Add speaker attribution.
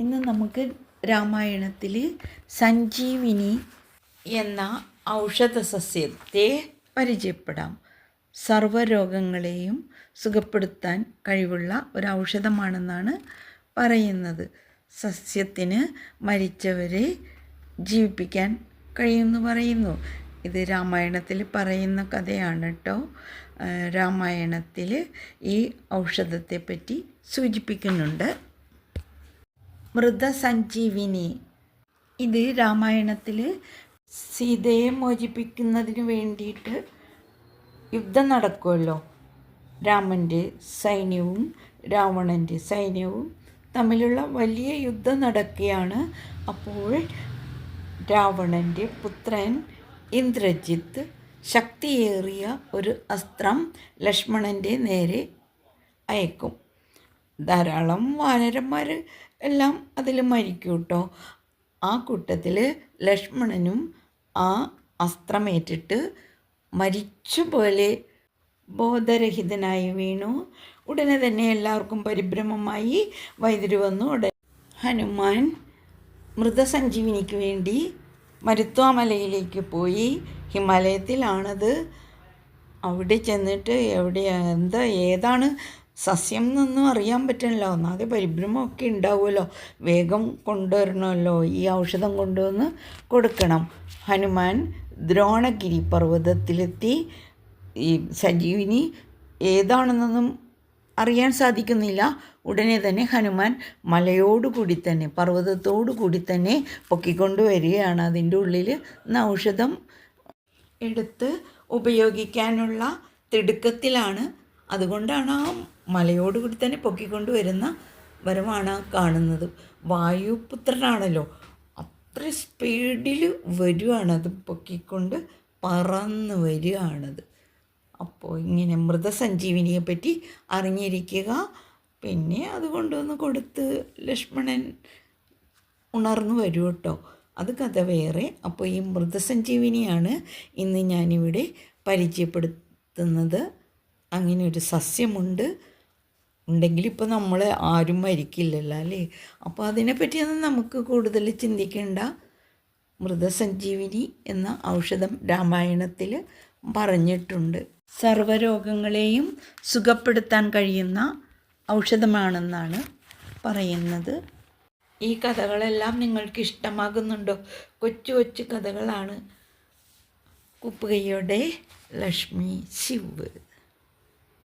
Speaker 1: ഇന്ന് നമുക്ക് രാമായണത്തിൽ സഞ്ജീവിനി എന്ന ഔഷധ സസ്യത്തെ പരിചയപ്പെടാം. സർവരോഗങ്ങളെയും സുഖപ്പെടുത്താൻ കഴിവുള്ള ഒരു ഔഷധമാണെന്നാണ് പറയുന്നത്. സസ്യത്തിന് മരിച്ചവരെ ജീവിപ്പിക്കാൻ കഴിയുമെന്ന് പറയുന്നു. ഇത് രാമായണത്തിൽ പറയുന്ന കഥയാണ് കേട്ടോ രാമായണത്തിൽ ഈ ഔഷധത്തെപ്പറ്റി സൂചിപ്പിക്കുന്നുണ്ട്. മൃതസഞ്ജീവിനി. ഇത് രാമായണത്തിൽ സീതയെ മോചിപ്പിക്കുന്നതിന് വേണ്ടിയിട്ട് യുദ്ധം നടക്കുമല്ലോ രാമന്റെ സൈന്യവും രാവണന്റെ സൈന്യവും തമ്മിലുള്ള വലിയ യുദ്ധം നടക്കുകയാണ്. അപ്പോൾ രാവണന്റെ പുത്രൻ ഇന്ദ്രജിത്ത് ശക്തിയേറിയ ഒരു അസ്ത്രം ലക്ഷ്മണന്റെ നേരെ അയക്കും. ധാരാളം വാനരന്മാർ എല്ലാം അതിൽ മരിക്കും കേട്ടോ ആ കൂട്ടത്തിൽ ലക്ഷ്മണനും ആ അസ്ത്രമേറ്റിട്ട് മരിച്ചുപോലെ ബോധരഹിതനായി വീണു. ഉടനെ തന്നെ എല്ലാവർക്കും പരിഭ്രമമായി വൈദ്യുതി വന്നു. ഉടനെ ഹനുമാൻ മൃതസഞ്ജീവിനിക്ക് വേണ്ടി മരുത്വാമലയിലേക്ക് പോയി. ഹിമാലയത്തിലാണത്. അവിടെ ചെന്നിട്ട് എവിടെ എന്താ ഏതാണ് സസ്യം എന്നൊന്നും അറിയാൻ പറ്റണല്ലോ ഒന്നാകെ പരിഭ്രമമൊക്കെ ഉണ്ടാവുമല്ലോ. വേഗം കൊണ്ടുവരണമല്ലോ. ഈ ഔഷധം കൊണ്ടുവന്ന് കൊടുക്കണം. ഹനുമാൻ ദ്രോണഗിരി പർവതത്തിലെത്തി. ഈ സജീവിനി ഏതാണെന്നൊന്നും അറിയാൻ സാധിക്കുന്നില്ല. ഉടനെ തന്നെ ഹനുമാൻ മലയോടുകൂടി തന്നെ പർവതത്തോടു കൂടി തന്നെ പൊക്കിക്കൊണ്ട് വരികയാണ് അതിന്റെ ഉള്ളിൽ ഔഷധം എടുത്ത് ഉപയോഗിക്കാനുള്ള തിടുക്കത്തിലാണ് അതുകൊണ്ടാണ് ആ മലയോടുകൂടി തന്നെ പൊക്കിക്കൊണ്ട് വരുന്ന വരവാണ് കാണുന്നത്. വായുപുത്രനാണല്ലോ. അത്ര സ്പീഡിൽ വരുവാണത് പൊക്കിക്കൊണ്ട് പറന്ന് വരികയാണത് അപ്പോൾ ഇങ്ങനെ മൃതസഞ്ജീവിനിയെ പറ്റി അറിഞ്ഞിരിക്കുക. പിന്നെ അത് കൊണ്ടുവന്ന് കൊടുത്ത് ലക്ഷ്മണൻ ഉണർന്നു വരും കേട്ടോ അത് കഥ വേറെ. അപ്പോൾ ഈ മൃതസഞ്ജീവിനിയാണ് ഇന്ന് ഞാനിവിടെ പരിചയപ്പെടുത്തുന്നത്. അങ്ങനെ ഒരു സസ്യമുണ്ട്. ഉണ്ടെങ്കിൽ ഇപ്പോൾ നമ്മൾ ആരും മരിക്കില്ലല്ലോ അല്ലേ? അപ്പോൾ അതിനെപ്പറ്റിയൊന്നും നമുക്ക് കൂടുതൽ ചിന്തിക്കേണ്ട മൃതസഞ്ജീവിനി എന്ന ഔഷധം രാമായണത്തിൽ പറഞ്ഞിട്ടുണ്ട്. സർവരോഗങ്ങളെയും സുഖപ്പെടുത്താൻ കഴിയുന്ന ഔഷധമാണെന്നാണ് പറയുന്നത്. ഈ കഥകളെല്ലാം നിങ്ങൾക്ക് ഇഷ്ടമാകുന്നുണ്ടോ? കൊച്ചു കൊച്ചു കഥകളാണ്. കുപ്പുകയുടെ ലക്ഷ്മി ശിവ്.